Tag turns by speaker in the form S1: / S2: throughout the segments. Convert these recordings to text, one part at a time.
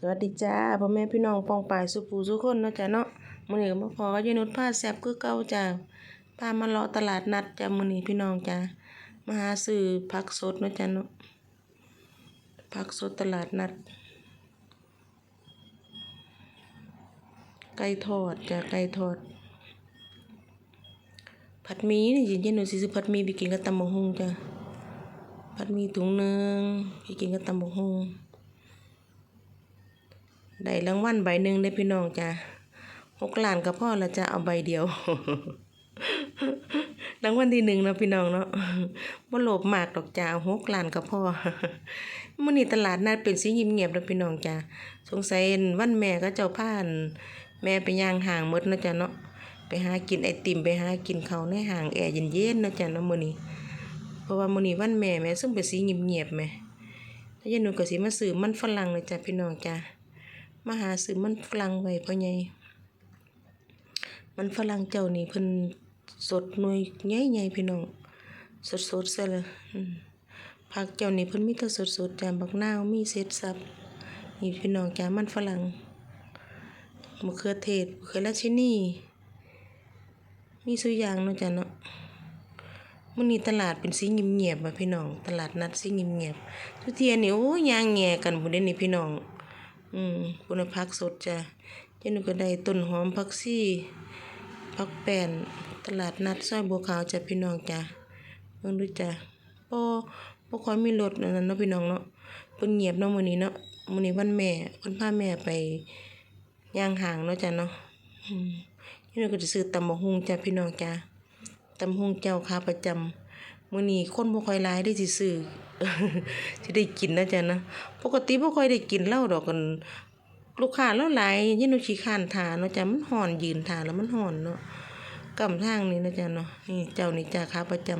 S1: สวัสดีจ้าพ่อแม่พี่น้องปองปายสุปูสุคนเนาะจ้ะเนาะมื้อนี้มาพอกับยายนุชพาแซบคือเก่าจ้าพามาเลาะตลาดนัดจ้ามื้อนี้พี่น้องจ้ามาหาซื้อผักสดเนาะจ้ะเนาะผักสดตลาดนัด ไก่ทอดจ้าไก่ทอด ผัดหมี่นี่ยายนุชสิซื้อผัดหมี่ไปกินกับตำบักหุ่งจ้าผัดหมี่ถุงหนึงไปกินกับตำบักหุ่ง ได้รางวัลใบหนึ่งได้พี่น้องจ้ะหกล้านก็พอละจ้ะเอาใบเดียวรางวัลที่หนึ่งเนาะพี่น้องเนาะบ่โลภมากดอกจ้าหกล้านก็พอมื้อนี้ตลาดนัดเป็นสีเงียบๆแล้วพี่น้องจ้ะสงสัยวันแม่ก็เจ้าพาน แม่ไปย่างห่างมดเนาะจ้ะเนาะไปหากินไอติมไปหากินเขาในห้างแอร์เย็นๆเนาะจ้ะเนาะมื้อนี้ เพราะว่ามื้อนี้วันแม่แม่ซึ่งเป็นสีเงียบๆแม่แล้วยายหนูก็สิมาซื้อมันฝรั่งเลยจ้ะพี่น้องจ้ะ มาหาซื้อมันฝรั่งไว้พ่อใหญ่มันฝรั่งเจ้านี่เพิ่นสดหน่วยใหญ่ๆพี่น้อง สดๆซะเลยผักเจ้านี่เพิ่นมีแต่สดๆจ้ะบักนาวมีเศษสับนี่พี่น้องจ้มันฝรั่งมะเขือเทศมะเขือราชินีมีสุอย่างเนาะจ้ะเนาะมื้อนี้ตลาดเป็นสีเงียบๆอะพี่น้อง ตลาดนัดสีเงียบๆทุกเทียนี่โอ้ยางแง่กันพุ่นเด้นี่พี่น้อง อืมคุณผักสดจ้ะเจ้าหนูก็ได้ต้นหอมผักซี่ผักแป้นตลาดนัดซอยบัวขาวจ้ะพี่น้องจ้ะเบิ่งดูจ้ะบ่บ่ค่อยมีรถอันนั้นเนาะพี่น้องเนาะเพิ่นเงียบเนาะมื้อนี้เนาะมื้อนี้วันแม่เพิ่นพาแม่ไปย่างห้างเนาะจ้ะเนาะอืมเจ้าหนูก็จะซื้อตำบักหุ่งจ้ะพี่น้องจ้ะตำบักหุ่งเจ้าขาประจำมื้อนี้คนบ่ค่อยหลายได้สิซื้อ สิได้กินนะจ้ะนะปกติบ่ค่อยได้กินเหล้าดอกกัน ลูกค้าเราหลายยินหนูขี้ข้านทาเนาะจ้ะมันฮ้อนยืนทานแล้วมันฮ้อนเนาะกำทางนี้นะจ้ะเนาะนี่เจ้านี่จ้าขาประจ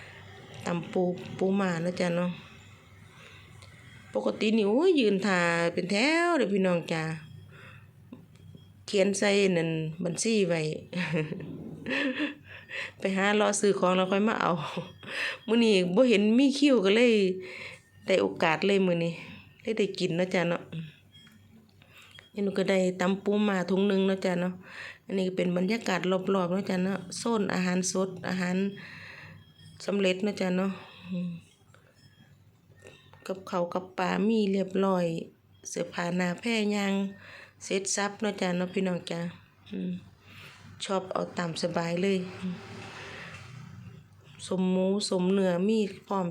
S1: ำตำปูปูมานะจ้ะเนาะปกตินี่โอ้ยยืนทาเป็นแถวเด้อพี่น้องจ้าเขียนใส่นั่นบัญชีไว้ ไปหารอซื้อของแล้วค่อยมาเอามื้อนี้บ่เห็นมีคิวก็เลยได้โอกาสเลยมื้อนี้เลยได้กินเนาะจ้ะเนาะนี่หนูก็ได้ตำปูมาถุงหนึงเนาะจ้ะเนาะอันนี้ก็เป็นบรรยากาศรอบๆเนาะจ้ะเนาะโซนอาหารสดอาหารสำเร็จเนาะจ้ะเนาะกับเขากับปลามีเรียบร้อย เสื้อผ้าหน้าแพร่ยางเสร็จสับเนาะจ้ะเนาะพี่น้องจ้ะอืม ชอบเอาตามสบายเลย สมหมูสมเนื้อมีพร้อม